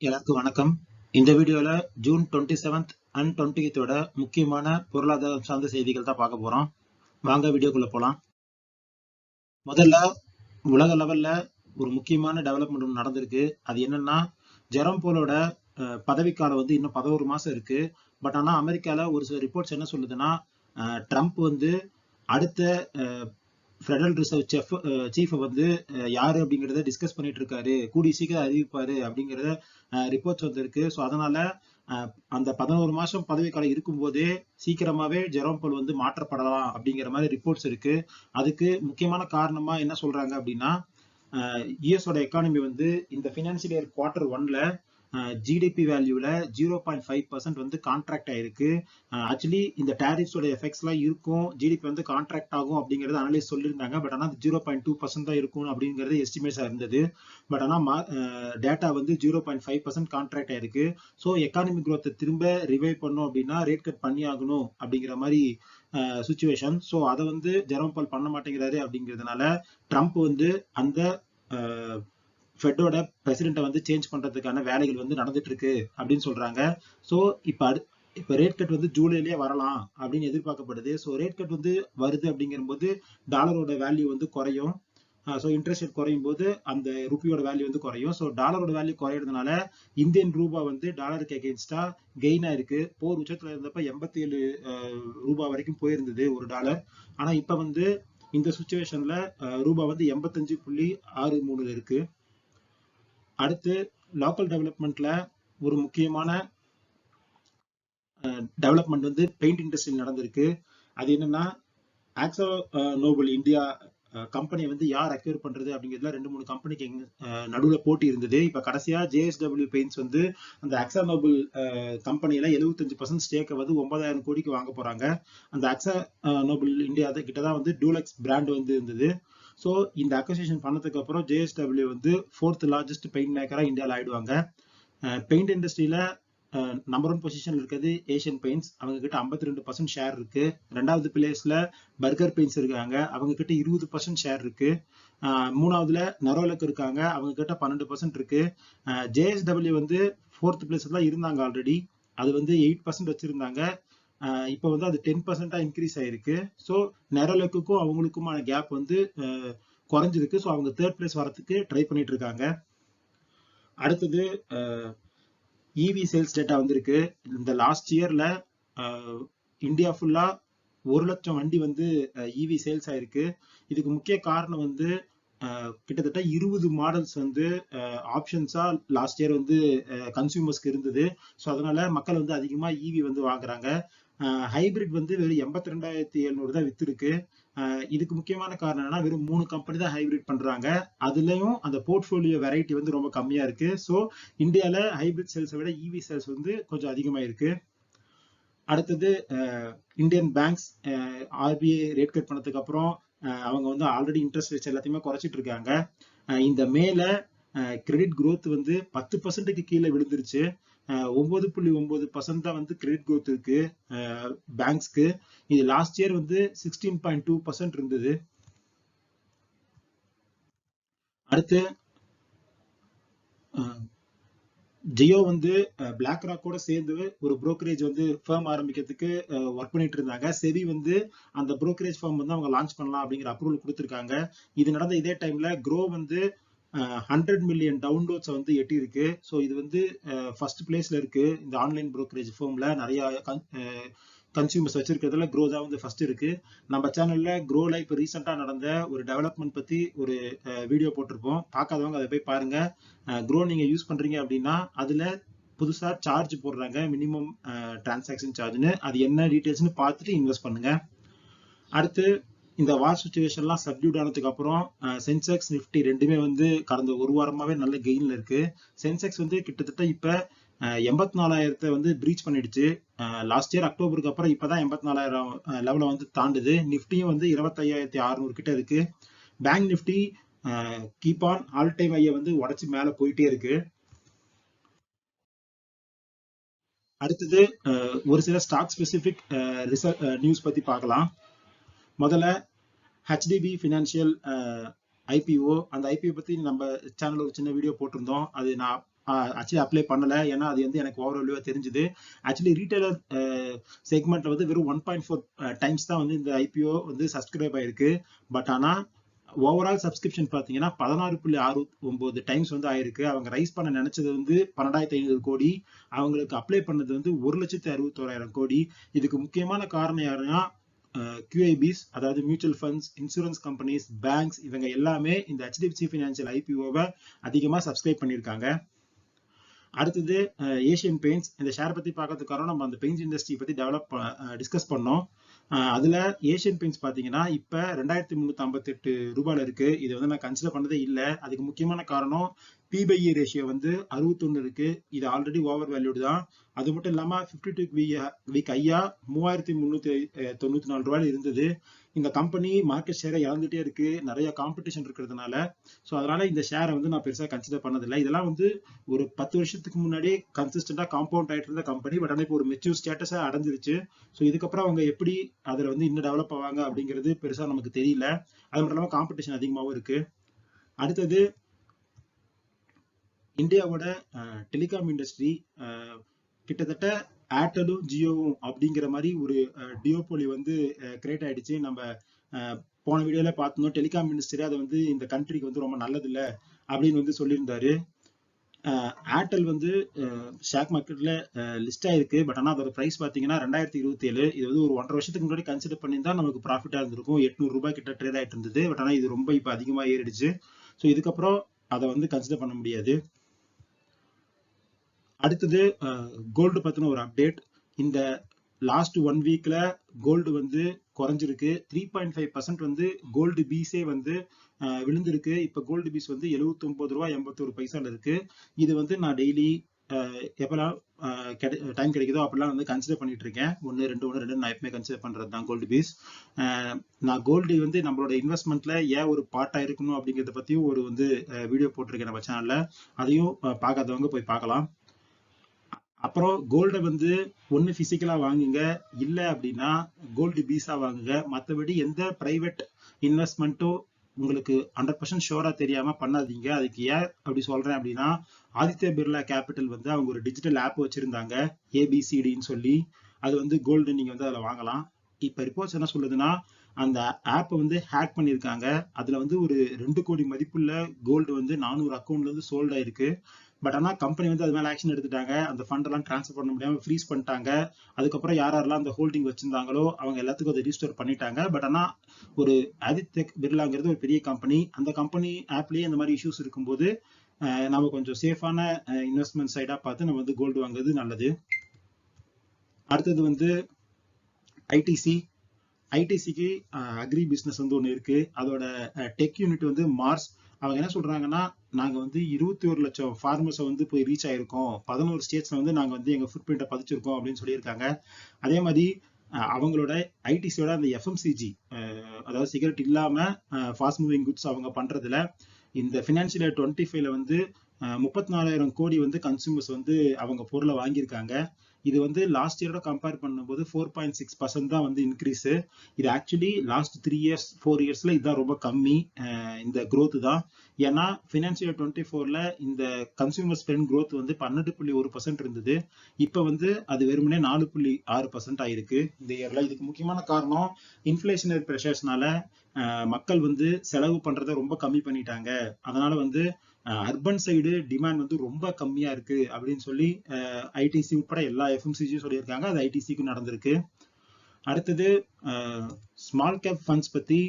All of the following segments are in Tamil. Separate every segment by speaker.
Speaker 1: எல்லாருக்கும் வணக்கம். இந்த வீடியோல June twenty seventh and twenty எய்த்தோட முக்கியமான பொருளாதாரம் சார்ந்த செய்திகள் தான் பார்க்க போறோம். வாங்க வீடியோக்குள்ள போலாம். முதல்ல உலக லெவல்ல ஒரு முக்கியமான டெவலப்மெண்ட் ஒன்று நடந்திருக்கு. அது என்னன்னா ஜெரம் போலோட அஹ், பதவிக்காலம் வந்து இன்னும் பதினோரு மாசம் இருக்கு. பட் ஆனா அமெரிக்கால ஒரு சில ரிப்போர்ட்ஸ் என்ன சொல்லுதுன்னா ட்ரம்ப் வந்து அடுத்த ஃபெடரல் ரிசர்வ் செஃப் சீஃபை வந்து uh, யார் அப்படிங்கிறத டிஸ்கஸ் பண்ணிட்டு இருக்காரு கூடி சீக்கிரம் அறிவிப்பாரு அப்படிங்கறத ரிப்போர்ட்ஸ் uh, வந்திருக்கு. ஸோ அதனால uh, அந்த பதினோரு மாசம் பதவிக்காலம் இருக்கும்போதே சீக்கிரமாவே ஜெரோம்பல் வந்து மாற்றப்படலாம் அப்படிங்கிற மாதிரி ரிப்போர்ட்ஸ் இருக்கு. அதுக்கு முக்கியமான காரணமா என்ன சொல்றாங்க அப்படின்னா யூஎஸோட எக்கானமி வந்து இந்த ஃபினான்சியல் இயர் குவார்டர் ஒன்ல ஜிடிபி வேல்யூல ஜீரோ பாயிண்ட் ஃபைவ் பர்சன்ட் வந்து கான்ட்ராக்ட் ஆயிருக்கு. ஆக்சுவலி இந்த டேரிஃப்ஸோட எஃபெக்ட்ஸ் எல்லாம் இருக்கும். ஜிடிபி வந்து கான்ட்ராக்ட் ஆகும் அப்படிங்கறது அனலைஸ் சொல்லியிருந்தாங்க. பட் ஆனால் ஜீரோ பாயிண்ட் டூ பர்சன்ட் தான் இருக்கும் அப்படிங்கிறது எஸ்டிமேட்ஸா இருந்தது. பட் ஆனால் டேட்டா வந்து zero point five percent contract ஆயிருக்கு. ஸோ எக்கானமிக் growth திரும்ப ரிவைவ் பண்ணும் அப்படின்னா ரேட் கட் பண்ணி ஆகணும் அப்படிங்கிற மாதிரி சுச்சுவேஷன் ஸோ அதை வந்து ஜெரோம் பால் பண்ண மாட்டேங்கிறாரு அப்படிங்கிறதுனால ட்ரம்ப் வந்து அந்த ஃபெட்டோட பிரசிடென்ட்டை வந்து சேஞ்ச் பண்ணுறதுக்கான வேலைகள் வந்து நடந்துட்டு இருக்கு அப்படின்னு சொல்கிறாங்க ஸோ இப்போ அடு இப்போ ரேட் கட் வந்து ஜூலைலேயே வரலாம் அப்படின்னு எதிர்பார்க்கப்படுது. ஸோ ரேட் கட் வந்து வருது அப்படிங்கும்போது டாலரோட வேல்யூ வந்து குறையும். ஸோ இன்ட்ரெஸ்ட் ரேட் குறையும் போது அந்த ருப்பியோட வேல்யூ வந்து குறையும். ஸோ டாலரோட வேல்யூ குறையிறதுனால இந்தியன் ரூபா வந்து டாலருக்கு எகெயின்ஸ்டா கெயின் ஆயிருக்கு. போர் உச்சத்தில் இருந்தப்ப எண்பத்தி ஏழு ரூபா வரைக்கும் போயிருந்தது ஒரு டாலர் ஆனால் இப்போ வந்து இந்த சுச்சுவேஷன்ல ரூபா வந்து எண்பத்தஞ்சு புள்ளி ஆறு மூணுல இருக்கு. அடுத்து லோக்கல் டெவலப்மெண்ட்ல ஒரு முக்கியமான டெவலப்மெண்ட் வந்து பெயிண்ட் இண்டஸ்ட்ரியில் நடந்திருக்கு. அது என்னன்னா ஆக்சோ நோபல் இந்தியா கம்பெனியை வந்து யார் அக்யூர் பண்றது அப்படிங்கிறதுல ரெண்டு மூணு கம்பெனிக்கு நடுவுல போட்டி இருந்தது. இப்ப கடைசியா ஜேஎஸ்டபிள்யூ பெயிண்ட்ஸ் வந்து அந்த அக்ஸா நோபல் கம்பெனியில எழுபத்தஞ்சு பர்சன்ட் ஸ்டேக்கை வந்து ஒன்பதாயிரம் கோடிக்கு வாங்க போறாங்க. அந்த அக்ஸா நோபல் இந்தியா கிட்ட தான் வந்து டூலக்ஸ் பிராண்ட் வந்து இருந்தது. ஸோ இந்த அக்வசிஷன் பண்ணதுக்கு அப்புறம் ஜேஎஸ்டபிள்யூ வந்து ஃபோர்த் லார்ஜஸ்ட் பெயிண்ட் மேக்கராக இந்தியாவில் ஆயிடுவாங்க. பெயிண்ட் இண்டஸ்ட்ரியில நம்பர் ஒன் பொசிஷன் இருக்கிறது ஏஷியன் பெயிண்ட்ஸ் அவங்க கிட்ட ஐம்பத்தி ரெண்டு பர்சன்ட் ஷேர் இருக்கு. ரெண்டாவது பிளேஸ்ல பர்கர் பெயிண்ட்ஸ் இருக்காங்க. அவங்க கிட்ட இருபது பர்சன்ட் ஷேர் இருக்கு. மூணாவதுல நரோலக் இருக்காங்க. அவங்க கிட்ட பன்னெண்டு பர்சன்ட் இருக்கு. ஜேஎஸ்டபிள்யூ வந்து ஃபோர்த் பிளேஸ்ல தான் இருந்தாங்க ஆல்ரெடி அது வந்து எயிட் பர்சன்ட் வச்சிருந்தாங்க. இப்போ வந்து அது டென் பர்சன்டா இன்க்ரீஸ் ஆயிருக்கு. ஸோ நெரலுக்கும் அவங்களுக்குமான கேப் வந்து குறைஞ்சிருக்கு. ஸோ அவங்க தேர்ட் பிளேஸ் வரத்துக்கு ட்ரை பண்ணிட்டு இருக்காங்க அடுத்தது இவி சேல்ஸ் டேட்டா வந்திருக்கு. இந்த லாஸ்ட் இயர்ல இந்தியா ஃபுல்லா ஒரு லட்சம் வண்டி வந்து இவி சேல்ஸ் ஆயிருக்கு. இதுக்கு முக்கிய காரணம் வந்து கிட்டத்தட்ட இருபது மாடல்ஸ் வந்து ஆப்ஷன்ஸா லாஸ்ட் இயர் வந்து கன்சியூமர்ஸ்க்கு இருந்தது. ஸோ அதனால மக்கள் வந்து அதிகமா இவி வந்து வாங்குறாங்க. ஹைபிரிட் வந்து வெறும் எண்பத்தி ரெண்டாயிரத்தி எழுநூறு தான் வித்துருக்கு. இதுக்கு முக்கியமான காரணம் என்னன்னா வெறும் மூணு கம்பெனி தான் ஹைபிரிட் பண்றாங்க. அதுலயும் அந்த போர்ட்ஃபோலியோ வெரைட்டி வந்து ரொம்ப கம்மியா இருக்கு. ஸோ இந்தியால ஹைபிரிட் சேல்ஸை விட இவி சேல்ஸ் வந்து கொஞ்சம் அதிகமா இருக்கு. அடுத்தது Indian banks RBI rate cut பண்ணதுக்கு அப்புறம் அவங்க வந்து ஆல்ரெடி இன்ட்ரெஸ்ட் ரேட்ஸ் எல்லாத்தையுமே குறைச்சிட்டு இருக்காங்க. இந்த மேல கிரெடிட் க்ரோத் வந்து பத்து பர்சன்ட்டுக்கு கீழே விழுந்துருச்சு. ஒன்பது புள்ளி ஒன்பது பர்சன்ட் தான் வந்து கிரெடிட் growth இருக்கு. பேங்க்ஸ்க்கு இது லாஸ்ட் இயர் வந்து சிக்ஸ்டீன் பாயிண்ட் டூ பர்சன்ட் இருந்தது. அடுத்து ஜியோ வந்து பிளாக் ராக்கோட சேர்ந்து ஒரு புரோக்கரேஜ் வந்து ஃபேம் ஆரம்பிக்கிறதுக்கு ஒர்க் பண்ணிட்டு இருந்தாங்க. செவி வந்து அந்த புரோக்கரேஜ் ஃபார்ம் வந்து அவங்க லான்ச் பண்ணலாம் அப்படிங்கிற அப்ரூவல் கொடுத்துருக்காங்க. இது நடந்த இதே டைம்ல க்ரோ வந்து ஹண்ட்ரட் மில்லியன் டவுன்லோட்ஸை வந்து எட்டி இருக்கு ஸோ இது வந்து ஃபர்ஸ்ட் பிளேஸ்ல இருக்கு. இந்த ஆன்லைன் ப்ரோக்கரேஜ் ஃபார்ம்ல நிறைய கன்சியூமர்ஸ் வச்சிருக்கிறதுல க்ரோ தான் வந்து ஃபர்ஸ்ட் இருக்கு. நம்ம சேனல்ல க்ரோல இப்போ ரீசெண்டாக நடந்த ஒரு டெவலப்மெண்ட் பத்தி ஒரு வீடியோ போட்டிருப்போம். பார்க்காதவங்க அதை போய் பாருங்க. க்ரோ நீங்க யூஸ் பண்றீங்க அப்படின்னா அதுல புதுசாக சார்ஜ் போடுறாங்க. மினிமம் டிரான்சாக்ஷன் சார்ஜ்னு அது என்ன டீட்டெயில்ஸ்னு பார்த்துட்டு இன்வெஸ்ட் பண்ணுங்க. அடுத்து இந்த வார் சுச்சுவேஷன்லாம் சப்டியூட் ஆனதுக்கு அப்புறம் சென்செக்ஸ் நிஃப்டி ரெண்டுமே வந்து கடந்த ஒரு வாரமாவே நல்ல கெயின்ல இருக்கு. சென்செக்ஸ் வந்து கிட்டத்தட்ட இப்போ எண்பத்தி நாலாயிரத்தை வந்து பிரீச் பண்ணிடுச்சு. லாஸ்ட் இயர் அக்டோபருக்கு அப்புறம் இப்பதான் எண்பத்தி நாலாயிரம் லெவலை வந்து தாண்டுது. நிஃப்டியும் வந்து இருபத்தையாயிரத்தி அறுநூறு கிட்ட இருக்கு. Bank Nifty keep on all time ஐயை வந்து உடச்சி மேலே போயிட்டே இருக்கு. அடுத்தது ஒரு சில ஸ்டாக் ஸ்பெசிஃபிக் ரிசல்ட் நியூஸ் பத்தி பார்க்கலாம். முதல்ல ஹெச்டிபி ஃபினான்ஷியல் ஐபிஓ அந்த ஐபிஓ பத்தி நம்ம சேனல்ல ஒரு சின்ன வீடியோ போட்டிருந்தோம். அது நான் ஆக்சுவலி அப்ளை பண்ணல. ஏன்னா அது வந்து எனக்கு ஓவரால்வா தெரிஞ்சுது. ஆக்சுவலி ரீட்டைலர் செக்மெண்ட்ல வந்து வெறும் ஒன் பாயிண்ட் ஃபோர் டைம்ஸ் தான் வந்து இந்த ஐபிஓ வந்து சப்ஸ்கிரைப் ஆயிருக்கு. பட் ஆனா ஓவரால் சப்ஸ்கிரிப்ஷன் பாத்தீங்கன்னா பதினாறு புள்ளி ஆறு ஒன்பது டைம்ஸ் வந்து ஆயிருக்கு. அவங்க ரைஸ் பண்ண நினைச்சது வந்து பன்னெண்டாயிரத்தி ஐநூறு கோடி. அவங்களுக்கு அப்ளை பண்ணது வந்து ஒரு லட்சத்தி அறுபத்தோராயிரம் கோடி. இதுக்கு முக்கியமான காரணம் யாருன்னா கியூஐபிஸ் அதாவது mutual funds insurance companies banks இவங்க எல்லாமே இந்த ஹெச்டிஎஃப்சி ஃபினான்சியல் ஐபிஓவை அதிகமாக சப்ஸ்கிரைப் பண்ணியிருக்காங்க. அடுத்தது ஏஷியன் பெயிண்ட்ஸ் இந்த ஷேர் பத்தி பார்க்கறதுக்கு காரணம் நம்ம அந்த பெயிண்ட்ஸ் இண்டஸ்ட்ரி பத்தி டெவலப் டிஸ்கஸ் பண்ணோம். அதுல ஏஷியன் பெயிண்ட்ஸ் பாத்தீங்கன்னா இப்ப ரெண்டாயிரத்தி முன்னூத்தி ஐம்பத்தி எட்டு ரூபாயில இருக்கு. இது வந்து நான் கன்சிடர் பண்ணதே இல்லை. அதுக்கு முக்கியமான காரணம் பிபைஇ ரேஷியோ வந்து அறுபத்தொன்னு இருக்கு. இது ஆல்ரெடி ஓவர் வேல்யூடு தான். அது மட்டும் இல்லாம பிப்டி டூ வீக் ஐயா மூவாயிரத்தி முன்னூத்தி தொண்ணூத்தி நாலு ரூபாயில இருந்தது. இந்த கம்பெனி மார்க்கெட் ஷேரை இழந்துட்டே இருக்கு. நிறைய காம்படிஷன் இருக்கிறதுனால. ஸோ அதனால இந்த ஷேரை வந்து நான் பெருசாக கன்சிடர் பண்ணதில்லை. இதெல்லாம் வந்து ஒரு பத்து வருஷத்துக்கு முன்னாடி கன்சிஸ்டண்டா காம்பவுண்ட் ஆயிட்டு இருந்த கம்பெனி பட் ஆனால் இப்போ ஒரு மெச்சூர் ஸ்டேட்டஸாக அடைஞ்சிருச்சு. ஸோ இதுக்கப்புறம் அவங்க எப்படி அதில் வந்து இன்னும் டெவலப் ஆவாங்க அப்படிங்கிறது பெருசா நமக்கு தெரியல. அது மட்டும் இல்லாமல் காம்படிஷன் அதிகமாகவும் இருக்கு. அடுத்தது இந்தியாவோட டெலிகாம் இண்டஸ்ட்ரி கிட்டத்தட்ட ஏர்டெலும் ஜியோவும் அப்படிங்கிற மாதிரி ஒரு டியோபோலி வந்து கிரியேட் ஆயிடுச்சு. நம்ம போன வீடியோல பார்த்தோம். டெலிகாம் இண்டஸ்ட்ரி அதை வந்து இந்த கண்ட்ரிக்கு வந்து ரொம்ப நல்லது இல்லை அப்படின்னு வந்து சொல்லியிருந்தாரு. ஏர்டெல் வந்து ஷேர் மார்க்கெட்ல லிஸ்ட் ஆயிருக்கு. பட் ஆனால் அதோட ப்ரைஸ் பார்த்தீங்கன்னா ரெண்டாயிரத்தி இருபத்தி ஏழு இது வந்து ஒரு ஒன்றரை வருஷத்துக்கு முன்னாடி கன்சிடர் பண்ணியிருந்தா நமக்கு ப்ராஃபிட்டாக இருந்திருக்கும். எட்நூறு ரூபாய் கிட்ட ட்ரேட் ஆகிட்டு இருந்தது. பட் ஆனால் இது ரொம்ப இப்போ அதிகமாக ஏறிடுச்சு. ஸோ இதுக்கப்புறம் அதை வந்து கன்சிடர் பண்ண முடியாது. அடுத்தது கோல்டு பத்தின ஒரு அப்டேட் இந்த லாஸ்ட் ஒன் வீக்ல கோல்டு வந்து குறைஞ்சிருக்கு. த்ரீ பாயிண்ட் ஃபைவ் பர்சன்ட் வந்து கோல்டு பீஸே வந்து விழுந்திருக்கு. இப்போ கோல்டு பீஸ் வந்து எழுபத்தி ஒன்பது ரூபா எண்பத்தோரு பைசால இருக்கு. இது வந்து நான் டெய்லி எப்பெல்லாம் டைம் கிடைக்குதோ அப்பெல்லாம் வந்து கன்சிடர் பண்ணிட்டு இருக்கேன் ஒன்று ரெண்டு ஒன்று ரெண்டு நான் எப்பவுமே கன்சிடர் பண்றது தான் கோல்டு பீஸ் நான் கோல்டு வந்து நம்மளோட இன்வெஸ்ட்மெண்ட்ல ஏன் ஒரு பார்ட்டா இருக்கணும் அப்படிங்கிறத பத்தியும் ஒரு வந்து வீடியோ போட்டிருக்கேன் நம்ம சேனல்ல அதையும் பார்க்காதவங்க போய் பார்க்கலாம். அப்புறம் கோல்டை வந்து ஒன்று ஃபிசிக்கலாக வாங்குங்க. இல்லை அப்படின்னா கோல்டு பீஸா வாங்குங்க. மற்றபடி எந்த ப்ரைவேட் இன்வெஸ்ட்மெண்ட்டும் உங்களுக்கு ஹண்ட்ரட் பர்சன்ட் ஷோராக தெரியாம பண்ணாதீங்க. அதுக்கு ஏன் அப்படி சொல்றேன் அப்படின்னா ஆதித்ய பிர்லா கேபிட்டல் வந்து அவங்க ஒரு டிஜிட்டல் ஆப் வச்சிருந்தாங்க. ஏபிசிடின்னு சொல்லி. அது வந்து கோல்டு நீங்க வந்து அதில் வாங்கலாம். இப்போ ரிப்போர்ட்ஸ் என்ன சொல்லுதுன்னா அந்த ஆப்பை வந்து ஹேக் பண்ணியிருக்காங்க. அதில் வந்து ஒரு ரெண்டு கோடி மதிப்புள்ள கோல்டு வந்து நானூறு அக்கௌண்ட்லேருந்து சோல்ட் ஆயிருக்கு. பட் ஆனால் கம்பெனி வந்து அது மேலே ஆக்ஷன் எடுத்துட்டாங்க. அந்த ஃபண்டெல்லாம் ட்ரான்ஸ்ஃபர் பண்ண முடியாமல் ஃப்ரீஸ் பண்ணிட்டாங்க. அதுக்கப்புறம் யார் யாரெல்லாம் அந்த ஹோல்டிங் வச்சிருந்தாங்களோ அவங்க எல்லாத்துக்கும் அதை ரீஸ்டோர் பண்ணிட்டாங்க. பட் ஆனால் ஒரு ஆதித்ய பிர்லாங்கிறது ஒரு பெரிய கம்பெனி அந்த கம்பெனி ஆப்லேயே இந்த மாதிரி இஷ்யூஸ் இருக்கும்போது நம்ம கொஞ்சம் சேஃபான இன்வெஸ்ட்மெண்ட் சைடாக பார்த்து நம்ம வந்து கோல்டு வாங்குறது நல்லது. அடுத்தது வந்து ஐடிசி ஐடிசிக்கு அக்ரி பிஸ்னஸ் வந்து ஒன்று இருக்கு. அதோட டெக் யூனிட் வந்து மார்ஸ் அவங்க என்ன சொல்றாங்கன்னா நாங்க வந்து இருபத்தி ஒரு லட்சம் ஃபார்மர்ஸை வந்து போய் ரீச் ஆயிருக்கோம். பதினோரு ஸ்டேட்ஸ்ல வந்து நாங்க வந்து எங்க ஃபுட் பிரிண்டை பதிச்சிருக்கோம் அப்படின்னு சொல்லியிருக்காங்க. அதே மாதிரி அவங்களோட ஐடிசியோட அந்த எஃப்எம்சிஜி அதாவது சிகரெட் இல்லாம ஃபாஸ்ட் மூவிங் குட்ஸ் அவங்க பண்றதுல இந்த ஃபினான்ஷியல் டுவெண்ட்டி ஃபைவ்ல வந்து முப்பத்தி நாலாயிரம் கோடி வந்து கன்சூமர்ஸ் வந்து அவங்க பொருளை வாங்கியிருக்காங்க. இது வந்து லாஸ்ட் இயரோட கம்பேர் பண்ணும்போது ஃபோர் பாயிண்ட் சிக்ஸ் பர்சன்ட் தான் வந்து இன்க்ரீஸ் இது actually last three years four இயர்ஸ்ல இதுதான் ரொம்ப கம்மி. இந்த growth தான். ஏன்னா ஃபினான்சியல் டுவெண்ட்டி ஃபோர்ல இந்த கன்சியூமர் ஸ்பெண்ட் க்ரோத் வந்து பன்னெண்டு புள்ளி ஒரு பர்சன்ட் இருந்தது. இப்போ வந்து அது வெறுமனே நாலு புள்ளி ஆறு பர்சன்ட் ஆயிருக்கு இந்த இயர்ல இதுக்கு முக்கியமான காரணம் இன்ஃபிளேஷனரி ப்ரெஷர்ஸ்னால மக்கள் வந்து செலவு பண்றதை ரொம்ப கம்மி பண்ணிட்டாங்க. அதனால வந்து அர்பன் சைடு டிமாண்ட் வந்து ரொம்ப கம்மியா இருக்கு அப்படின்னு சொல்லி ஐடிசி உட்பட எல்லா எஃப்எம்சிஜியும் சொல்லியிருக்காங்க. அது ஐடிசிக்கும் நடந்திருக்கு. அடுத்தது ஸ்மால் கேப் ஃபண்ட்ஸ் பத்தி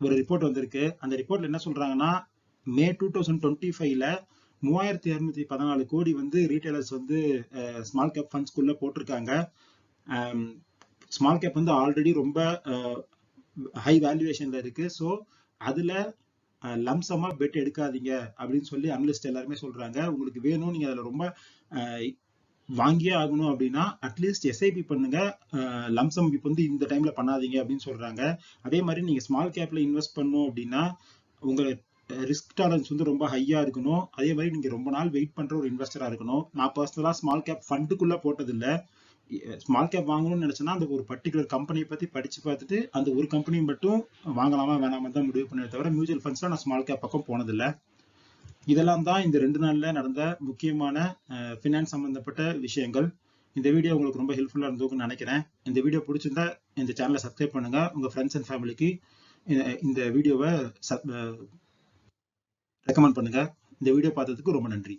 Speaker 1: ஒரு ரிப்போர்ட் வந்திருக்கு. அந்த ரிப்போர்ட்ல என்ன சொல்றாங்கன்னா மே டூ தௌசண்ட் டுவெண்ட்டி ஃபைவ்ல மூவாயிரத்தி இரநூத்தி பதினாலு கோடி வந்து ரீட்டைலர்ஸ் வந்து ஸ்மால் கேப் ஃபண்ட்ஸ்குள்ள போட்டிருக்காங்க. ஸ்மால் கேப் வந்து ஆல்ரெடி ரொம்ப ஹை வேல்யூவேஷன்ல இருக்கு. ஸோ அதுல லம்சமா பெட் எடுக்காதீங்க அப்படின்னு சொல்லி அனலிஸ்ட் எல்லாருமே சொல்றாங்க. உங்களுக்கு வேணும் நீங்க அதுல ரொம்ப வாங்கியே ஆகணும் அப்படின்னா அட்லீஸ்ட் எஸ்ஐபி பண்ணுங்க. லம்சம் இப்போ வந்து இந்த டைம்ல பண்ணாதீங்க அப்படின்னு சொல்றாங்க. அதே மாதிரி நீங்க ஸ்மால் கேப்ல இன்வெஸ்ட் பண்ணும் அப்படின்னா உங்க ரிஸ்க் டாலரன்ஸ் வந்து ரொம்ப ஹையா இருக்கணும். அதே மாதிரி நீங்க ரொம்ப நாள் வெயிட் பண்ற ஒரு இன்வெஸ்டரா இருக்கணும். நான் பர்சனலா ஸ்மால் கேப் ஃபண்டுக்குள்ள போட்டதில்லை. ஸ்மால் கேப் வாங்கணும்னு நினைச்சேன்னா அந்த ஒரு பர்டிகுலர் கம்பெனியை பத்தி படிச்சு பார்த்துட்டு அந்த ஒரு கம்பெனி மட்டும் வாங்கலாமா வேணாமா தான் முடிவு பண்ணி தவிர மியூச்சுவல் ஃபண்ட்ஸ்ல நான் ஸ்மால் கேப் பக்கம் போனதில்லை. இதெல்லாம் தான் இந்த ரெண்டு நாள்ல நடந்த முக்கியமான ஃபினான்ஸ் சம்பந்தப்பட்ட விஷயங்கள். இந்த வீடியோ உங்களுக்கு ரொம்ப ஹெல்ப்ஃபுல்லா இருந்ததுன்னு நினைக்கிறேன். இந்த வீடியோ பிடிச்சிருந்தா இந்த சேனலை சப்ஸ்கிரைப் பண்ணுங்க. உங்க ஃப்ரெண்ட்ஸ் அண்ட் ஃபேமிலிக்கு இந்த வீடியோவை ரெக்கமெண்ட் பண்ணுங்க. இந்த வீடியோ பார்த்ததுக்கு ரொம்ப நன்றி.